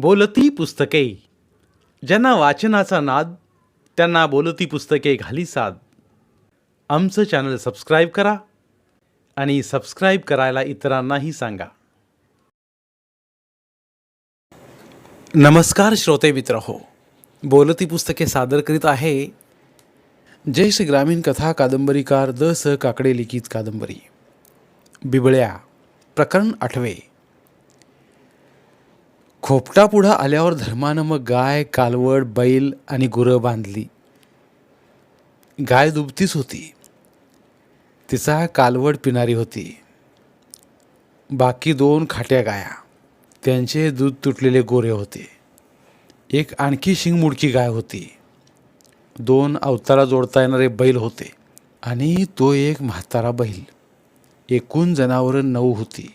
बोलती पुस्तके. ज्यांना वाचनाचा नाद त्यांना बोलती पुस्तके घाली साद. आमचं चॅनल सबस्क्राईब करा आणि सबस्क्राईब करायला इतरांनाही सांगा. नमस्कार श्रोते मित्र हो. बोलती पुस्तके सादर करीत आहे जयश्री ग्रामीण कथा कादंबरीकार द स काकडे लिखित कादंबरी. बिबळ्या प्रकरण आठवे. खोपटा पुढं आल्यावर धर्मानं मग गाय कालवड बैल आणि गुरं बांधली. गाय दुबतीच होती. तिचा कालवड पिणारी होती. बाकी दोन खाट्या गाया. त्यांचे दूध तुटलेले गोरे होते. एक आणखी शिंगमुडकी गाय होती. दोन अवतारा जोडता येणारे बैल होते आणि तो एक म्हातारा बैल. एकूण जनावरं नऊ होती.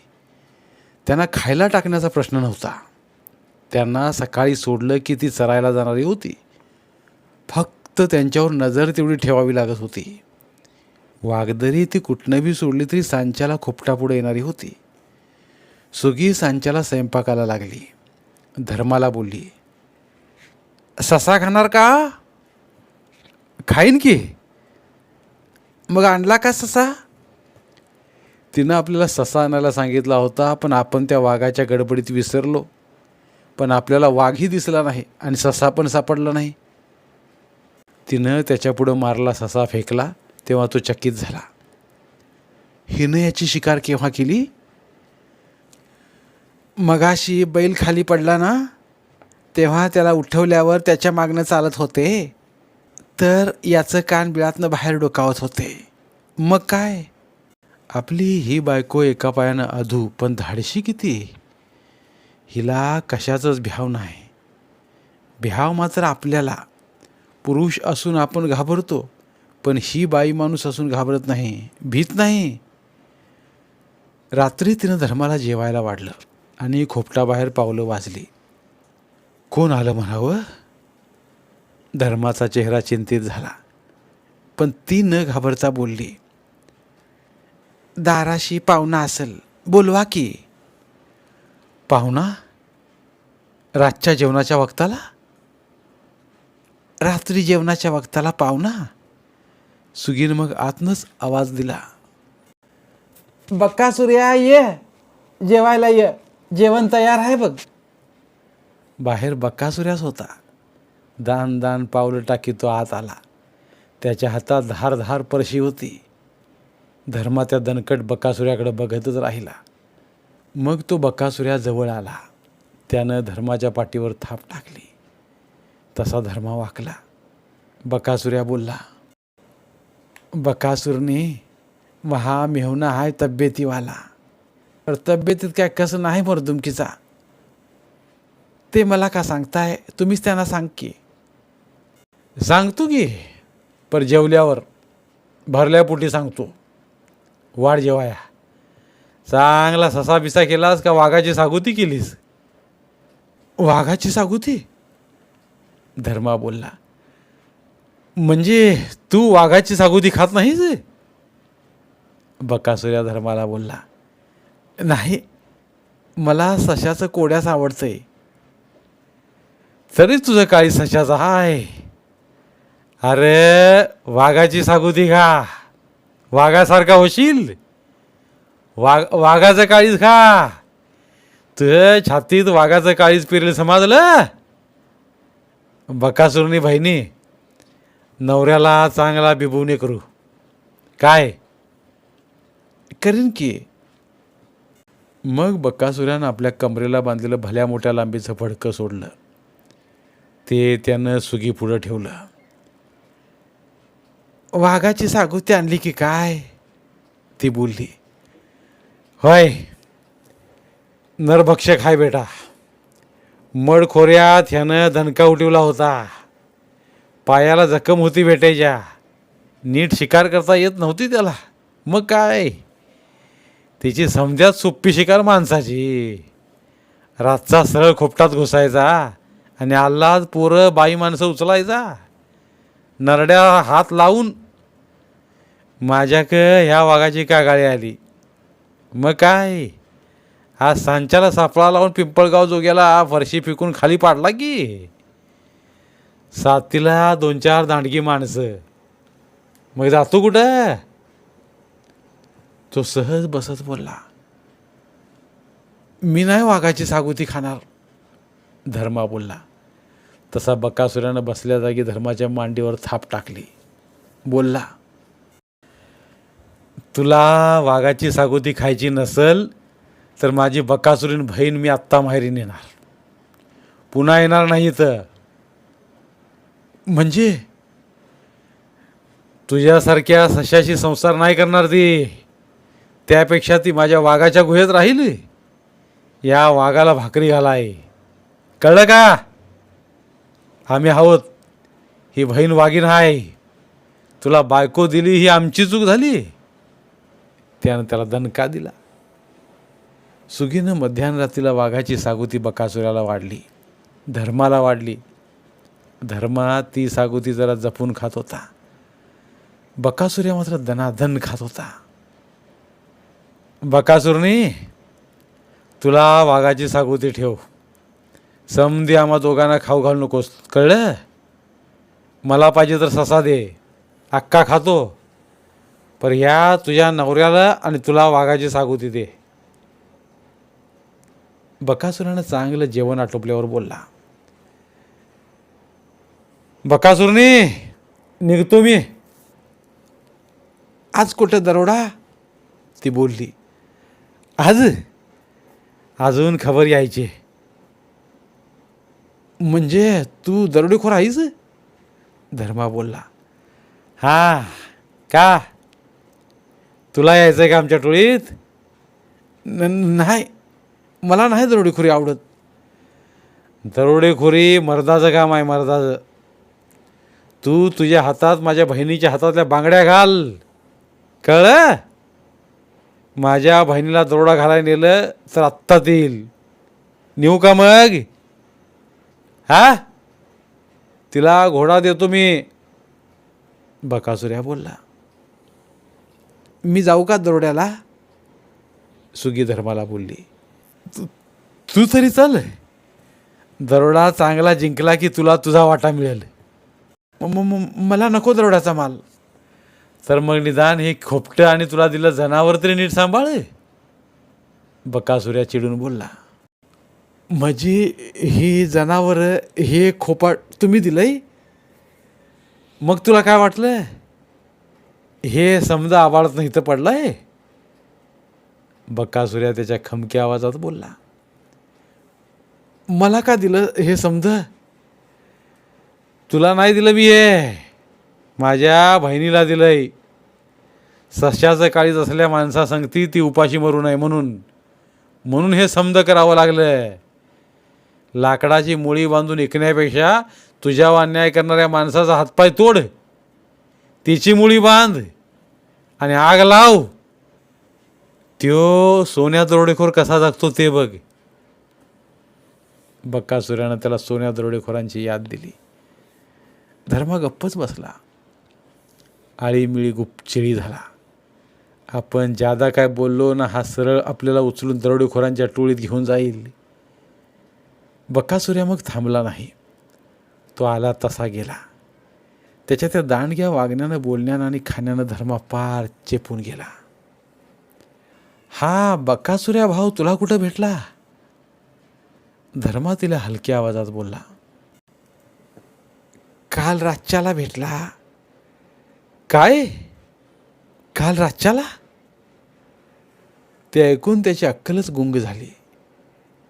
त्यांना खायला टाकण्याचा प्रश्न नव्हता. त्यांना सकाळी सोडलं की ती चरायला जाणारी होती. फक्त त्यांच्यावर नजर तेवढी ठेवावी लागत होती. वाघदरी ती कुठनं बी सोडली तरी सांच्याला खोपटापुढे येणारी होती. सुगी सांच्याला स्वयंपाकाला लागली. धर्माला बोलली ससा खाणार का? खाईन की? मग आणला का ससा? तिनं आपल्याला ससा आणायला सांगितला होता पण आपण त्या वाघाच्या गडबडीत विसरलो. पण आपल्याला वाघही दिसला नाही आणि ससा पण सापडला नाही. तिनं त्याच्यापुढं मारला ससा फेकला तेव्हा तो चकित झाला. हिनं याची शिकार केव्हा केली? मगाशी बैल खाली पडला ना तेव्हा त्याला उठवल्यावर त्याच्या मागणं चालत होते. तर याचं कान बिळातनं बाहेर डोकावत होते. मग काय? आपली ही बायको एका पायानं अधू पण धाडशी किती? हिला कशाचंच भ्याव नाही. भ्याव मात्र आपल्याला. पुरुष असून आपण घाबरतो पण ही बाई माणूस असून घाबरत नाही भीत नाही. रात्री तिनं धर्माला जेवायला वाढलं आणि खोपटाबाहेर पावलं वाजली. कोण आलं म्हणावं? धर्माचा चेहरा चिंतित झाला पण ती न घाबरता बोलली दाराशी पाहुणा असेल बोलवा की. पाहुणा रातच्या जेवणाच्या वक्ताला? रात्री जेवणाच्या वक्ताला पाहुणा? सुगीन मग आतनच आवाज दिला. बक्का सूर्या ये. जेवायला ये. जेवण तयार आहे बघ. बाहेर बक्कासुऱ्याच होता. दान दान पावलं टाकी तो आत आला. त्याच्या हातात धार धार परशी होती. धर्मा त्या दणकट बक्कासुऱ्याकडे बघतच राहिला. मग तो बकासुऱ्याजवळ आला. त्यानं धर्माच्या पाठीवर थाप टाकली. तसा धर्मा वाकला. बकासुऱ्या बोलला बकासूरनी महा मेहना हाय तब्येतीवाला. तर तब्येतीत काय कसं नाही मरदुमकीचा ते मला का सांगताय? तुम्हीच त्यांना सांग की. सांगतो की पर जेवल्यावर भरल्यापोटी सांगतो. वाढ जेवाया. चांगला ससा बिसा केलास का वाघाची सागुती केलीस? वाघाची सागुती? धर्मा बोलला. म्हणजे तू वाघाची सागुती खात नाहीस? बकासुऱ्या धर्माला बोलला. नाही मला सशाचं कोड्यास आवडतंय. तरी तुझं काळी सशाचं हाय. अरे वाघाची सागुती खा. वाघासारखा होशील? वाघ वाघाचं काळीच खा. तर छातीत वाघाचं काळीच पिरेल समजलं? बकासुरनी बहिणी नवऱ्याला चांगला बिबवणे करू. काय? करीन की. मग बक्कासुऱ्यानं आपल्या कमरेला बांधलेलं भल्या मोठ्या लांबीचं फडकं सोडलं. ते त्यानं सुगी पुढं ठेवलं. वाघाची सागुती आणली की काय? ती बोलली. होय. नरभक्षक हाय बेटा. मड खोऱ्यात ह्यानं दणका उठवला होता. पायाला जखम होती भेटायच्या नीट शिकार करता येत नव्हती त्याला. मग काय? तिची समजात सोप्पी शिकार माणसाची. रातचा सरळ खोपटात घुसायचा आणि आल्हाद पोरं बाई माणसं उचलायचा. नरड्या हात लावून माझ्याक ह्या वाघाची कागाळी आली? मग काय? हा सांच्याला सापळा लावून पिंपळगाव जोग्याला फरशी फिकून खाली पाडला की? साथीला दोन चार दांडगी माणसं. मग जातो कुठं? तो सहज बसत बोलला मी नाही वाघाची सागुती खाणार. धर्मा बोलला तसा बकासुरानं बसल्या जागी धर्माच्या मांडीवर थाप टाकली. बोलला तुला वाघाची सागोती खायची नसल तर माझी बकासुरीन बहीण मी आत्ता माहेरी नेणार पुन्हा येणार नाही तर म्हणजे? तुझ्यासारख्या सशाशी संसार नाही करणार ती. त्यापेक्षा ती माझ्या वाघाच्या गुहेत राहील. या वाघाला भाकरी घालाय. कळलं का? आम्ही आहोत. ही बहीण वाघीण आहे तुला बायको दिली ही आमची चूक झाली. त्यानं त्याला दणका दिला. सुगीनं मध्यानरात्रीला वाघाची सागुती बकासुराला वाढली. धर्माला वाढली. धर्मा ती सागुती जरा जपून खात होता. बकासुर्या मात्र दनाधन खात होता. बकासुरनी तुला वाघाची सागुती ठेव. समधी आम्हा दोघांना खाऊ घालू नकोस. कळलं? मला पाहिजे तर ससा दे. अक्का खातो. पर ह्या तुझ्या नवऱ्याला आणि तुला वाघाची होती दे बकासुरानं चांगलं जेवण आटोपल्यावर बोलला. बकासुरनी निघतो मी. आज कुठं दरोडा? ती बोलली. आज? अजून खबर यायची. म्हणजे तू दरोडेखोर आहेस? धर्मा बोलला. हा का? तुला यायचं आहे का आमच्या टोळीत? न नाही. मला नाही दरोडेखोरी आवडत. दरोडेखोरी मर्दाचं काम आहे मर्दाचं. तू तुझ्या हातात माझ्या बहिणीच्या हातातल्या बांगड्या घाल. कळलं? माझ्या बहिणीला दरोडा घालायला नेलं तर आत्ताच येईल. नेऊ का मग? हा? तिला घोडा देतो मी. बकासुऱ्या बोलला. मी जाऊ का दरोड्याला? सुगी धर्माला बोलली. तू तू तरी चल दरोडा चांगला जिंकला की तुला तुझा वाटा मिळेल. म- म- म- मला नको दरोड्याचा माल. तर मग निदान हे खोपटं आणि तुला दिलं जनावर तरी नीट सांभाळ बकासुऱ्या चिडून बोलला. म्हणजे ही जनावर हे खोपाट तुम्ही दिलंय? मग तुला काय वाटलं हे समजा आबाळत इथं पडलं आहे बकासुऱ्या त्याच्या खमक्या आवाजात बोलला. मला का दिलं हे समज? तुला नाही दिलं मी हे. माझ्या बहिणीला दिलंय. सश्याचं काळीज असल्या माणसा सांगती ती उपाशी मरू नये म्हणून. म्हणून हे समज करावं लागलं लाकडाची मुळी बांधून ऐकण्यापेक्षा तुझ्यावर अन्याय करणाऱ्या माणसाचा हातपाय तोड. तिची मुळी बांध आणि आग लाव. त्यो सोन्या दरोडेखोर कसा जगतो ते बघ. बक्कासुऱ्यानं त्याला सोन्या दरोडेखोरांची याद दिली. धर्म गप्पच बसला. आळीमिळी गुपचिळी झाला. आपण जादा काय बोललो ना हा सरळ आपल्याला उचलून दरोडेखोरांच्या टोळीत घेऊन जाईल. बक्कासुऱ्या मग थांबला नाही. तो आला तसा गेला. त्याच्या त्या दांडग्या वागण्यानं बोलण्यानं आणि खाण्यानं धर्मा पार चेपून गेला. हा बकासुऱ्या भाऊ तुला कुठं भेटला? धर्मा तिला हलक्या आवाजात बोलला काल रातच्याला भेटला. काय? काल रातच्याला? ते ऐकून त्याची अक्कलच गुंग झाली.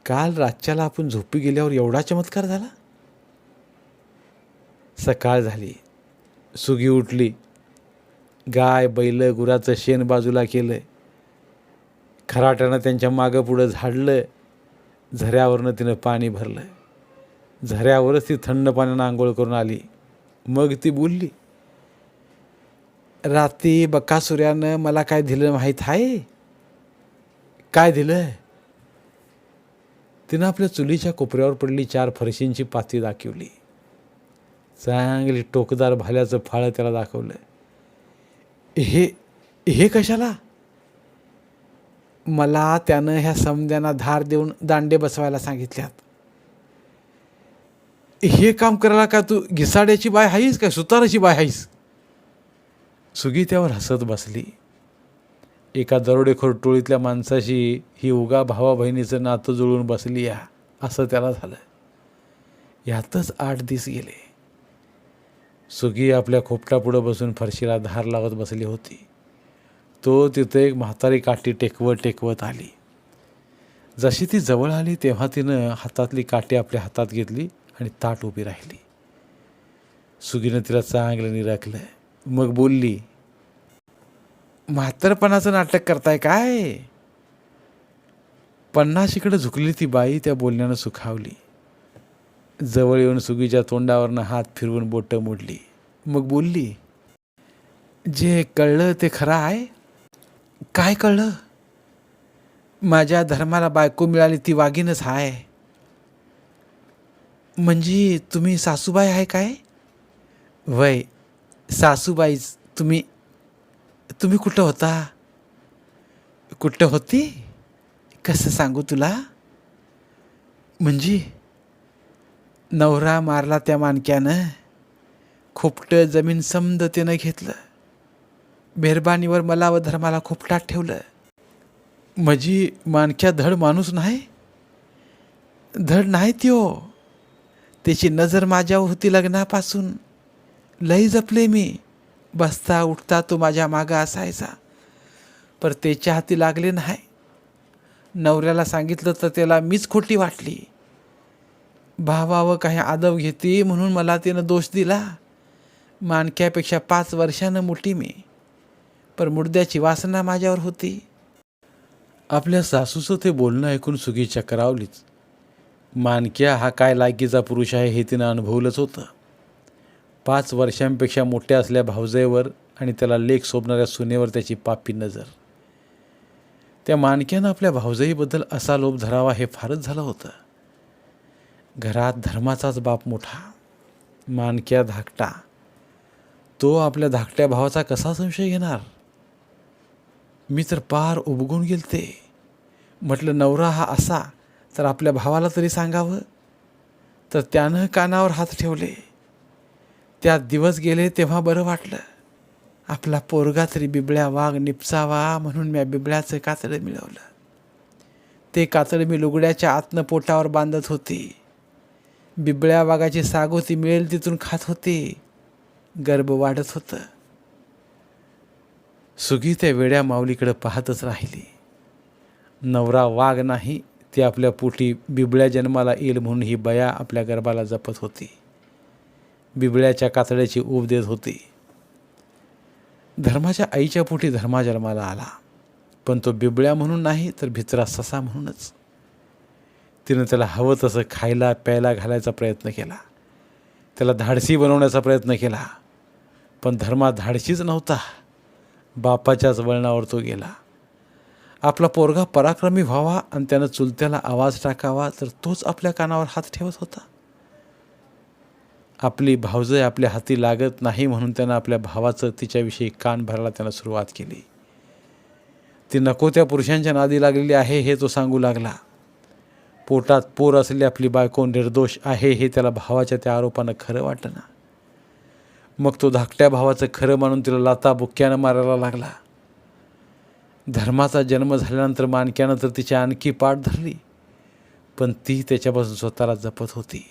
काल रातच्याला आपण झोपी गेल्यावर एवढा चमत्कार झाला? सकाळ झाली. सुगी उठली. गाय बैल गुराचं शेण बाजूला केलं खराट्यानं त्यांच्या मागं पुढं झाडलं. झऱ्यावरनं तिनं पाणी भरलं. झऱ्यावरच ती थंड पाण्यानं आंघोळ करून आली. मग ती बोलली रात्री बकासुऱ्यानं मला काय दिलं माहीत आहे? काय दिलं? तिनं आपल्या चुलीच्या कोपऱ्यावर पडली चार फरशींची पाती दाखवली. चांगली टोकदार भाल्याचं फाळं त्याला दाखवलं हे हे कशाला? मला त्यानं ह्या समद्यांना धार देऊन दांडे बसवायला सांगितल्यात. हे काम करायला का तू घिसाड्याची बाय आहेस का सुताराची बाय आहेस सुगी त्यावर हसत बसली. एका दरोडेखोर टोळीतल्या माणसाशी ही उगा भावा बहिणीचं नातं जुळून बसली या असं त्याला झालं. यातच आठ दिस गेले. सुगी आपल्या खोपटापुढं बसून फरशीला धार लावत बसली होती. तो तिथे एक म्हातारी काठी टेकवत टेकवत आली. जशी ती जवळ आली तेव्हा तिनं हातातली काठी आपल्या हातात घेतली आणि ताट उभी राहिली. सुगीनं तिला चांगलं निराखलं. मग बोलली म्हातारपणाचं नाटक करताय काय? पन्नास इकडं झुकली ती बाई त्या बोलण्यानं सुखावली. जवळ येऊन सुगीच्या तोंडावरनं हात फिरवून बोटं मोडली. मग बोलली जे कळलं ते खरं आहे. काय कळलं? माझ्या धर्माला बायको मिळाली ती वाघीनच आहे म्हणजे तुम्ही सासूबाई आहे काय? वय सासूबाईच तुम्ही तुम्ही कुठं होता? कुठं होती? कसं सांगू तुला? म्हणजे नवरा मारला त्या मानक्यानं. खोपटं जमीन समदतेनं घेतलं. मेहरबानीवर मला व धर्माला खोपटात ठेवलं. म्हणजे मानक्या धड माणूस नाही? धड नाही त्यो हो. त्याची नजर माझ्यावर होती लग्नापासून. लई जपले मी. बसता उठता तो माझ्या मागं असायचा. पर त्याच्या हाती लागले नाही. नवऱ्याला सांगितलं तर त्याला मीच खोटी वाटली. भावावं काही आदव घेते म्हणून मला तिनं दोष दिला. मानक्यापेक्षा पाच वर्षानं मोठी मी. पर मुडद्याची वासना माझ्यावर होती. आपल्या सासूचं ते बोलणं ऐकून सुगी चक्रावलीच मानक्या हा काय लायकीचा पुरुष आहे हे तिनं अनुभवलंच होतं. पाच वर्षांपेक्षा मोठ्या असल्या भावजेवर आणि त्याला लेख सोबणाऱ्या सुनेवर त्याची पापी नजर. त्या मानक्यानं आपल्या भावजईबद्दल असा लोभ धरावा हे फारच झालं होतं. घरात धर्माचाच बाप मोठा मानक्या धाकटा तो आपल्या धाकट्या भावाचा कसा संशय घेणार? मी तर पार उबगून गेलते. म्हटलं नवरा हा असा तर आपल्या भावाला तरी सांगावं. तर त्यानं कानावर हात ठेवले. त्यात दिवस गेले तेव्हा बरं वाटलं. आपला पोरगा तरी बिबळ्या वाघ निपसावा म्हणून मी बिबळ्याचं कातडं मिळवलं. ते कातडं मी लुगड्याच्या आतनं पोटावर बांधत होती. बिबळ्या वाघाची सागोती मिळेल तिथून खात होती. गर्भ वाढत होतं. सुगी त्या वेड्या माऊलीकडे पाहतच राहिली. नवरा वाघ नाही ती आपल्या पोटी बिबळ्या जन्माला येईल म्हणून ही बया आपल्या गर्भाला जपत होती. बिबळ्याच्या कातड्याची ऊब देत होती. धर्माच्या आईच्या पोटी धर्मा जन्माला आला. पण तो बिबळ्या म्हणून नाही तर भित्रा ससा म्हणूनच. तिनं त्याला हवं तसं खायला प्यायला घालायचा प्रयत्न केला. त्याला धाडसी बनवण्याचा प्रयत्न केला. पण धर्मा धाडशीच नव्हता. बापाच्याच वळणावर तो गेला. आपला पोरगा पराक्रमी व्हावा आणि त्यानं चुलत्याला आवाज टाकावा तर तोच आपल्या कानावर हात ठेवत होता. आपली भावजय आपल्या हाती लागत नाही म्हणून त्यानं आपल्या भावाचं तिच्याविषयी कान भरायला त्यानं सुरुवात केली. ती नको त्या पुरुषांच्या नादी लागलेली आहे हे तो सांगू लागला. पोटात पोर असलेली आपली बायको निर्दोष आहे हे त्याला भावाच्या त्या आरोपानं खरं वाटना मग तो धाकट्या भावाचं खरं मानून तिला लाता बुक्क्यानं मारायला लागला. धर्माचा जन्म झाल्यानंतर मानक्यानं तर तिची आणखी पाठ धरली. पण ती त्याच्यापासून स्वतःला जपत होती.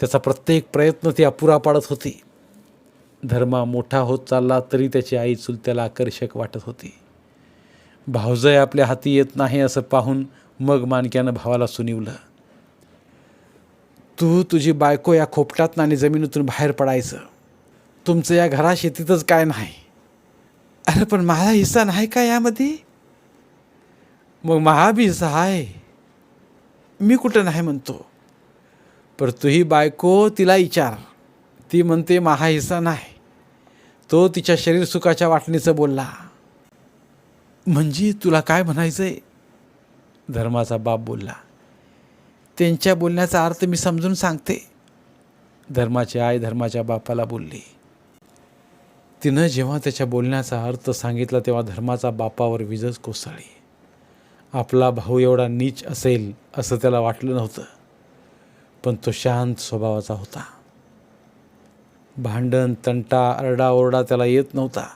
त्याचा प्रत्येक प्रयत्न ती अपुरा पाडत होती. धर्मा मोठा होत चालला तरी त्याची आई चुलत्याला आकर्षक वाटत होती. भावजय आपल्या हाती येत नाही असं पाहून मग मानक्यानं भावाला सुनिवलं. तू तुझी बायको या खोपटात आणि जमिनीतून बाहेर पडायचं. तुमचं या घरा शेतीतच काय नाही. अरे पण माझा हिस्सा नाही का यामध्ये? मग महा बी हिस्सा आहे मी कुठं नाही म्हणतो. पर तुही बायको तिला विचार. ती म्हणते महा हिस्सा नाही. तो तिच्या शरीर सुखाच्या वाटणीचं बोलला. म्हणजे तुला काय म्हणायचं आहे धर्माचा बाप बोलला. त्यांच्या बोलण्याचा अर्थ मी समजून सांगते. धर्माची आई धर्माच्या बापाला बोलली. तिनं जेव्हा त्याच्या बोलण्याचा अर्थ सांगितला तेव्हा धर्माचा बापावर विजच कोसळली. आपला भाऊ एवढा नीच असेल असं त्याला वाटलं नव्हतं पण तो शांत स्वभावाचा होता. भांडण तंटा आरडाओरडा त्याला येत नव्हता.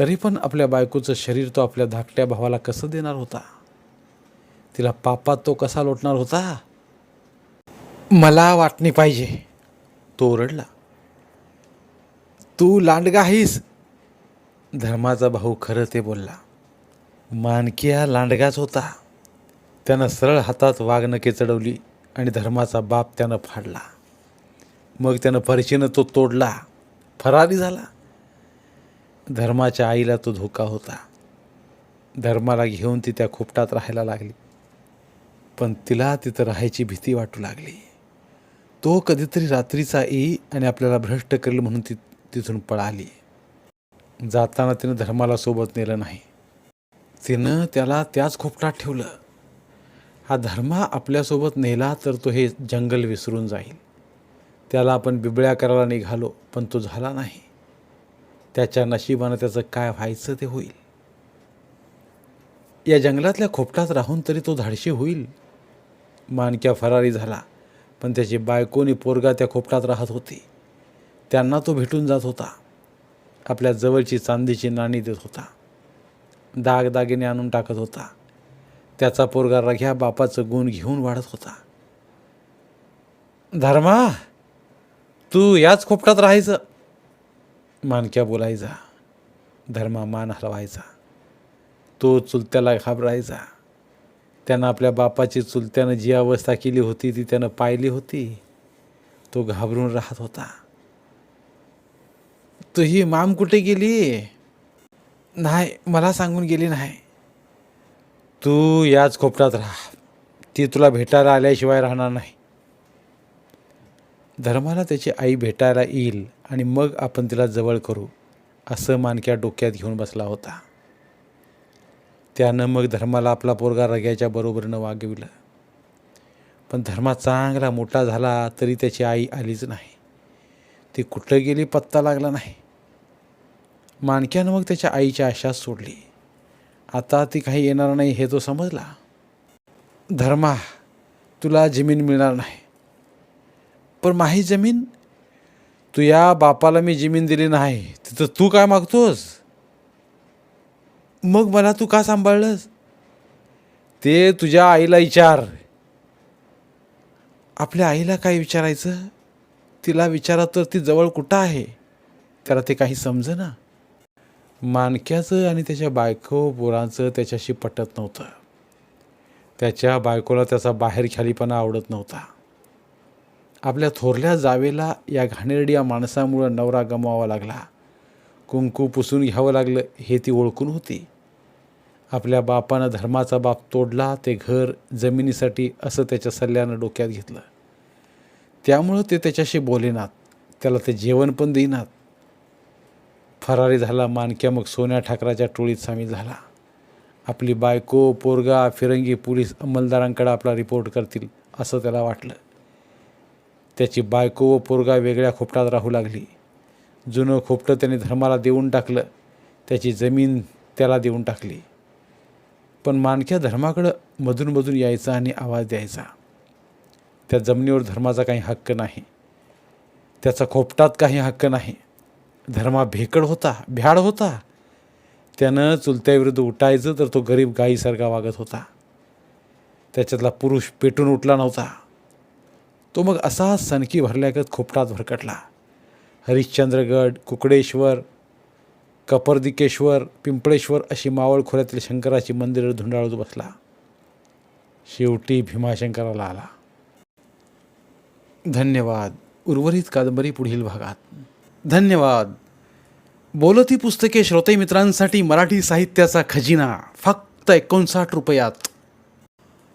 तरी पण आपल्या बायकोचं शरीर तो आपल्या धाकट्या भावाला कसं देणार होता? तिला पापात तो कसा लोटणार होता? मला वाटणी पाहिजे. तो ओरडला. तू लांडगा आहेस धर्माचा भाऊ खरं ते बोलला. मानकिया लांडगाच होता. त्यानं सरळ हातात वाघनके चढवली आणि धर्माचा बाप त्यानं फाडला. मग त्यानं फरशीनं तो तोडला. फरारी झाला. धर्माच्या आईला तो धोका होता. धर्माला घेऊन ती त्या खोपटात राहायला लागली. पण तिला तिथं राहायची भीती वाटू लागली. तो कधीतरी रात्रीचा येई आणि आपल्याला भ्रष्ट करेल म्हणून ती तिथून पळाली. जाताना तिनं धर्माला सोबत नेलं नाही. तिनं त्याला त्याच खोपटात ठेवलं. हा धर्मा आपल्यासोबत नेला तर तो हे जंगल विसरून जाईल. त्याला आपण बिबळ्या करायला निघालो पण तो झाला नाही. त्याच्या नशिबानं त्याचं काय व्हायचं ते होईल. या जंगलातल्या खोपटात राहून तरी तो धाडशी होईल. मानक्या फरारी झाला पण त्याची बायकोनी पोरगा त्या खोपटात राहत होती. त्यांना तो भेटून जात होता. आपल्या जवळची चांदीची नाणी देत होता. दागदागिने आणून टाकत होता. त्याचा पोरगा रघ्या बापाचं गुण घेऊन वाढत होता. धर्मा तू याच खोपटात राहायचं. मानक्या बोलायचा? धर्मा मान हलवायचा. तो चुलत्याला घाबरायचा. त्यानं आपल्या बापाची चुलत्यानं जी अवस्था केली होती ती त्यानं पाहिली होती. तो घाबरून राहत होता. तू ही माम कुठे गेली? नाही मला सांगून गेली नाही. तू याच खोपटात राहा. ती तुला भेटायला आल्याशिवाय राहणार नाही. धर्माला त्याची आई भेटायला येईल आणि मग आपण तिला जवळ करू असं मानक्या डोक्यात घेऊन बसला होता. त्यानं मग धर्माला आपला पोरगा रग्याच्या बरोबरीनं वागविलं. पण धर्मा चांगला मोठा झाला तरी त्याची आई आलीच नाही. ती कुठं गेली पत्ता लागला नाही. मानक्यानं मग त्याच्या आईच्या आशा सोडली. आता ती काही येणार नाही हे तो समजला. धर्मा तुला जमीन मिळणार नाही. पण माही जमीन? तू या बापाला मी जमीन दिली नाही. तिथं तू काय मागतोस? मग मला तू का सांभाळलंस? ते तुझ्या आईला विचार. आपल्या आईला काय विचारायचं? तिला विचारा तर ती जवळ कुठं आहे? त्याला ते काही समजेना. मानक्याचं आणि त्याच्या बायको पोरांचं त्याच्याशी पटत नव्हतं. त्याच्या बायकोला त्याचा बाहेर खालीपणा आवडत नव्हता. आपल्या थोरल्या जावेला या घाणेरड्या माणसामुळं नवरा गमवावा लागला. कुंकू पुसून घ्यावं लागलं हे ती ओळखून होती. आपल्या बापानं धर्माचा बाप तोडला ते घर जमिनीसाठी असं त्याच्या सल्ल्यानं डोक्यात घेतलं. त्यामुळं ते त्याच्याशी बोलेनात त्याला ते जेवण पण देईनात. फरारी झाला मानक्या मग सोन्या ठाकराच्या टोळीत सामील झाला. आपली बायको पोरगा फिरंगी पोलीस अंमलदारांकडे आपला रिपोर्ट करतील असं त्याला वाटलं. त्याची बायको व पोरगा वेगळ्या खोपटात राहू लागली. जुनं खोपटं त्याने धर्माला देऊन टाकलं. त्याची जमीन त्याला देऊन टाकली. पण मानक्या धर्माकडं मधूनमधून यायचा आणि आवाज द्यायचा. त्या जमिनीवर धर्माचा काही हक्क नाही. त्याचा खोपटात काही हक्क नाही. धर्मा भेकड होता भ्याड होता. त्यानं चुलत्याविरुद्ध उठायचं तर तो गरीब गाईसारखा वागत होता. त्याच्यातला पुरुष पेटून उठला नव्हता. तो मग असा सनकी भरल्यागत खोपटात भरकटला. हरिश्चंद्रगड कुकडेश्वर कपरदिकेश्वर पिंपळेश्वर अशी मावळ खोऱ्यातील शंकराची मंदिरं धुंडाळत बसला. शेवटी भीमाशंकराला आला. धन्यवाद. उर्वरित कादंबरी पुढील भागात. धन्यवाद. बोलती पुस्तके श्रोते मित्रांसाठी मराठी साहित्याचा खजिना फक्त एकोणसाठ रुपयात.